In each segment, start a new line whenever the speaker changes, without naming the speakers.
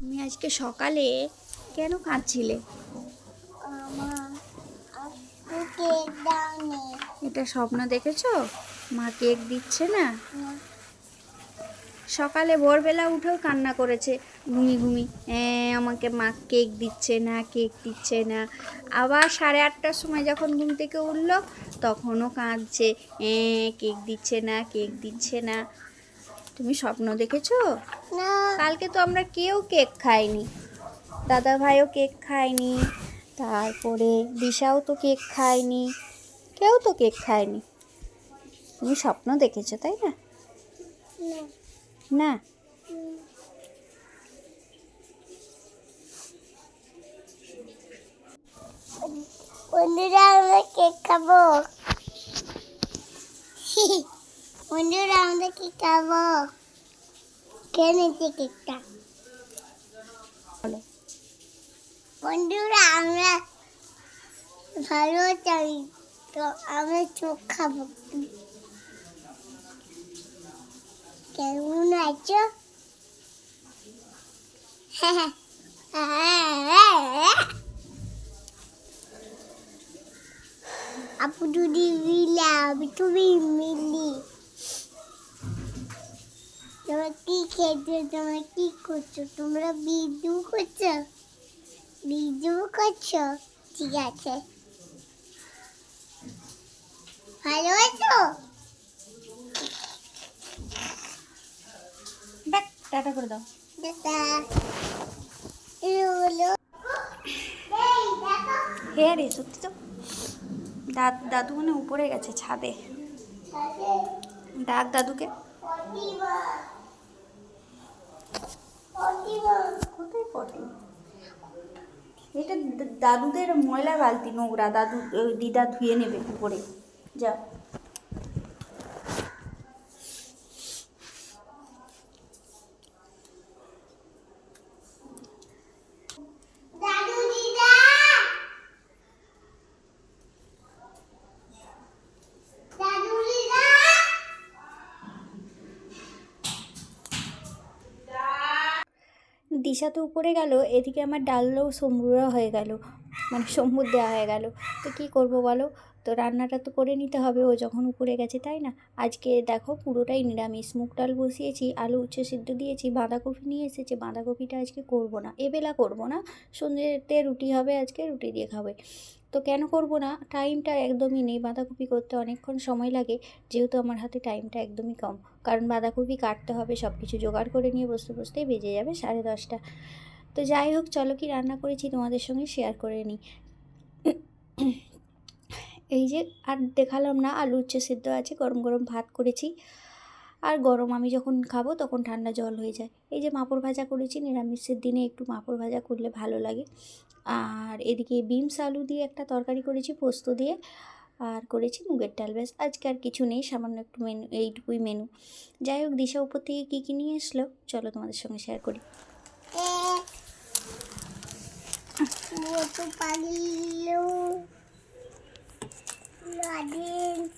তুমি আজকে সকালে কেন কাঁদছিলে? এটা স্বপ্ন দেখেছ? মা কেক দিচ্ছে না? সকালে ভোরবেলা উঠেও কান্না করেছে। ঘুমি ঘুমি "হ্যাঁ, আমাকে মা কেক দিচ্ছে না কেক দিচ্ছে না। আবার সাড়ে আটটার সময় যখন ঘুম থেকে উঠল তখনও কাঁদছে। "হ্যাঁ, কেক দিচ্ছে না কেক দিচ্ছে না। তুমি স্বপ্ন দেখেছ?
না।
কালকে তো আমরা কেউ কেক খাইনি। দাদা ভাইও কেক খায়নি। তারপরে দিশাও তো কেক খায়নি। কেউ তো কেক খায়নি। তুমি স্বপ্ন দেখেছ তাই না?
না।
না?
বন্ধুরা আমরা কেক খাব। বন্ধুরা আমরা কেক খাব কে নিচ্ছে কেকটা বন্ধুরা আমরা ভালো চাই তো আমরা চোখ খাব কেমন আছো হ্যাঁ আপু দুদি মিলা আমি তুমি মিলি তোমরা কি খেয়েছো? তোমরা কি করছ? তোমরা বিজু করছ? বিজু করছ? ঠিক আছে। ভালো আছো?
টাটা করে দাও। হ্যাঁ রে সত্যি তো? দাদ দাদু মানে উপরে গেছে ছাদে। ডাক দাদুকে। এটা দাদুদের ময়লা বালতি নোংরা দাদু দিদা ধুয়ে নেবে উপরে। যা
দাদু দিদা দাদু দিদা
দিশা তো উপরে গেল এদিকে আমার ডালও সমুরা হয়ে গেল। মানে সমুর দেওয়া হয়ে গেল। তো কী করব বলো? তো রান্নাটা তো করে নিতে হবে, ও যখন উপরে গেছে, তাই না? আজকে দেখো পুরোটাই নিরামিষ। মুগ ডাল বসিয়েছি, আলু উচ্ছে সিদ্ধ দিয়েছি, বাঁধাকপি নিয়ে এসেছে। বাঁধাকপিটা আজকে করব না। এবেলা করব না, সন্ধ্যেতে রুটি হবে আজকে, রুটি দিয়ে খাবে। তো কেন করব না? টাইমটা একদমই নেই। বাঁধাকপি করতে অনেকক্ষণ সময় লাগে, যেহেতু আমার হাতে টাইমটা একদমই কম। কারণ বাঁধাকপি কাটতে হবে সব কিছু জোগাড় করে নিয়ে বসতে বসতেই বেজে যাবে সাড়ে দশটা। তো যাই হোক, চলো কি রান্না করেছি তোমাদের সঙ্গে শেয়ার করে নিই এই যে, আর দেখালাম না, আলু উচ্ছে সিদ্ধ আছে, গরম গরম ভাত করেছি। আর গরম আমি যখন খাব তখন ঠান্ডা জল হয়ে যায়। এই যে মাপড় ভাজা করেছি, নিরামিষের দিনে একটু মাপড় ভাজা করলে ভালো লাগে। আর এদিকে বিমস আলু দিয়ে একটা তরকারি করেছি, পোস্ত দিয়ে। আর করেছি মুগের ডাল, ব্যাস। আজকে আর কিছু নেই, সামান্য একটু মেনু, এইটুকুই মেনু। যাই হোক, দিশা উপর থেকে কী কী নিয়ে এসলো, চলো তোমাদের সঙ্গে শেয়ার করি।
মোটু পাগিলো লজেন্স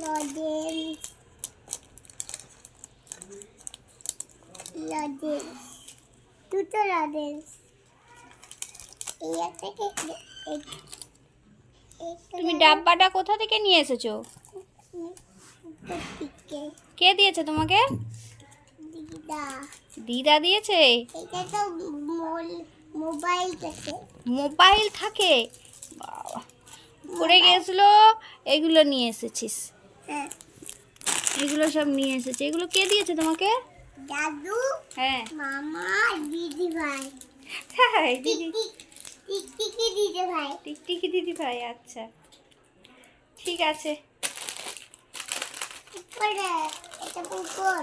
লজেন্স লজেন্স দুটো লজেন্স এই
তুমি ডাব্বাটা কোথা থেকে নিয়ে এসেছ কে দিয়েছে তোমাকে
দিদা
দিদা দিয়েছে?
এটা তো মোবাইল থেকে।
মোবাইল থাকে? বাবা পড়ে গেছিল এগুলো নিয়ে এসেছিস।
হ্যাঁ।
এগুলো সব নিয়ে এসেছে। এগুলো কে দিয়েছে তোমাকে?
দাদু
হ্যাঁ।
মামা দিদি ভাই।
হ্যাঁ দিদি।
টিকি দিদি ভাই।
টিকটিকি দিদি ভাই আচ্ছা। ঠিক আছে।
উপরে এটা উপর।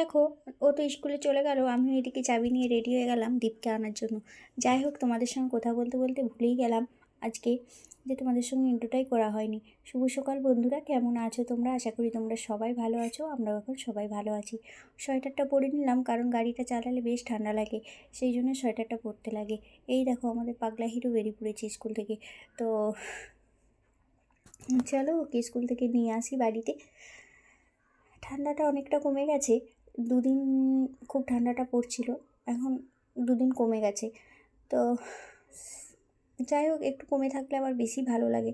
দেখো ও তো স্কুলে চলে গেল আমি এদিকে চাবি নিয়ে রেডি হয়ে গেলাম দীপকে আনার জন্য। যাই হোক, তোমাদের সঙ্গে কথা বলতে বলতে ভুলেই গেলাম আজকে যে তোমাদের সঙ্গে ইন্টুটাই করা হয়নি। শুভ সকাল বন্ধুরা, কেমন আছো তোমরা? আশা করি তোমরা সবাই ভালো আছো, আমরাও এখন সবাই ভালো আছি। সোয়েটারটা পরে নিলাম, কারণ গাড়িটা চালালে বেশ ঠান্ডা লাগে, সেই জন্য সোয়েটারটা পরতে লাগে। এই দেখো, আমাদের পাগলা হিরো বেরিয়ে পড়েছে স্কুল থেকে। তো চলো ওকে স্কুল থেকে নিয়ে আসি বাড়িতে। ঠান্ডাটা অনেকটা কমে গেছে দুদিন খুব ঠান্ডাটা পড়ছিল, এখন দুদিন কমে গেছে। তো যাই হোক, একটু কমে থাকলে আবার বেশি ভালো লাগে,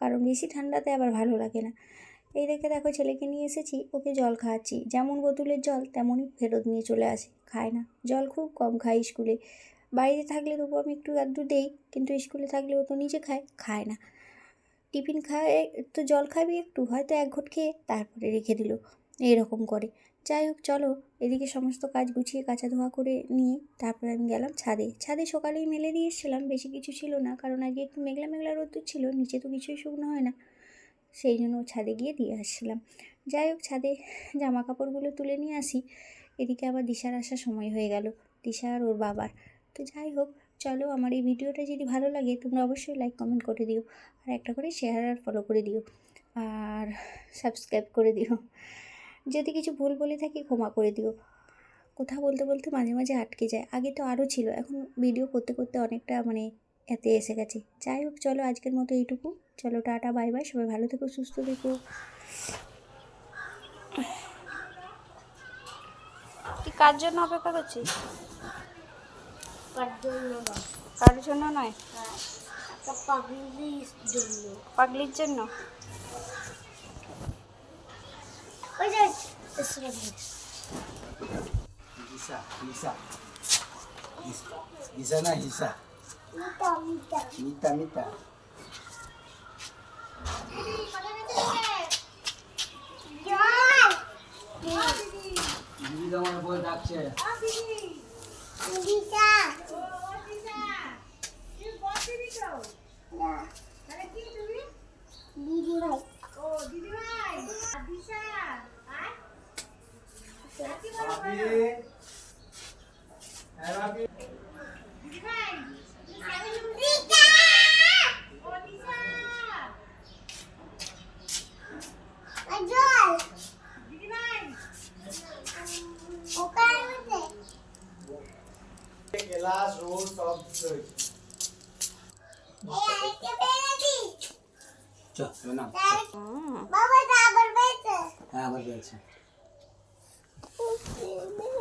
কারণ বেশি ঠান্ডাতে আবার ভালো লাগে না। এই দেখে দেখো ছেলেকে নিয়ে এসেছি, ওকে জল খাওয়াচ্ছি। যেমন বোতলের জল, তেমনই ফেরত নিয়ে চলে আসে, খায় না। জল খুব কম খায় স্কুলে। বাড়িতে থাকলে তবু আমি একটু আধটু দেই, কিন্তু স্কুলে থাকলে ও তো নিজে খায় খায় না। টিফিন খায়, তো জল খাবি একটু, হয়তো এক ঘট খেয়ে তারপরে রেখে দিল এরকম করে। যাই হোক, চলো এদিকে সমস্ত কাজ গুছিয়ে কাঁচা ধোয়া করে নিয়ে তারপরে আমি গেলাম ছাদে। ছাদে সকালেই মেলে দিয়ে এসেছিলাম, বেশি কিছু ছিল না, কারণ আগে একটু মেঘলা মেঘলা রোদ্দুর ছিল, নিচে তো কিছুই শুকনো হয় না। সেই জন্য ছাদে গিয়ে দিয়ে আসছিলাম। যাই হোক, ছাদে জামা কাপড়গুলো তুলে নিয়ে আসি। এদিকে আবার দিশার আসার সময় হয়ে গেল, দিশা আর ওর বাবার। তো যাই হোক, চলো আমার এই ভিডিওটা যদি ভালো লাগে, তোমরা অবশ্যই লাইক কমেন্ট করে দিও। আর একটা করে শেয়ার আর ফলো করে দিও। আর সাবস্ক্রাইব করে দিও। যদি কিছু ভুল বলে থাকি ক্ষমা করে দিও। কথা বলতে বলতে মাঝে মাঝে আটকে যায়। আগে তো আরও ছিল এখন ভিডিও করতে করতে অনেকটা মানে এতে এসে গেছে। যাই হোক চলো আজকের মতো এইটুকু। চলো টাটা বাই বাই। সবাই ভালো থেকো সুস্থ থেকো। তুই কার জন্য অপেক্ষা করছিস?
কার জন্য না
কার জন্য। নয়
পাগলির জন্য
Hisa, hisa. Hisa, na hisa.
মিটা
Mita, mita.
জল
দিদি তোমার বই ডাকছে
দিশা দিদি ভাই জল ওখানে মধ্যে
ক্লাস রোল সব
এই আরেকটা বেরাবি
চল না
বাবা আবার বেঁচে
হ্যাঁ আবার বলছে Oh, my.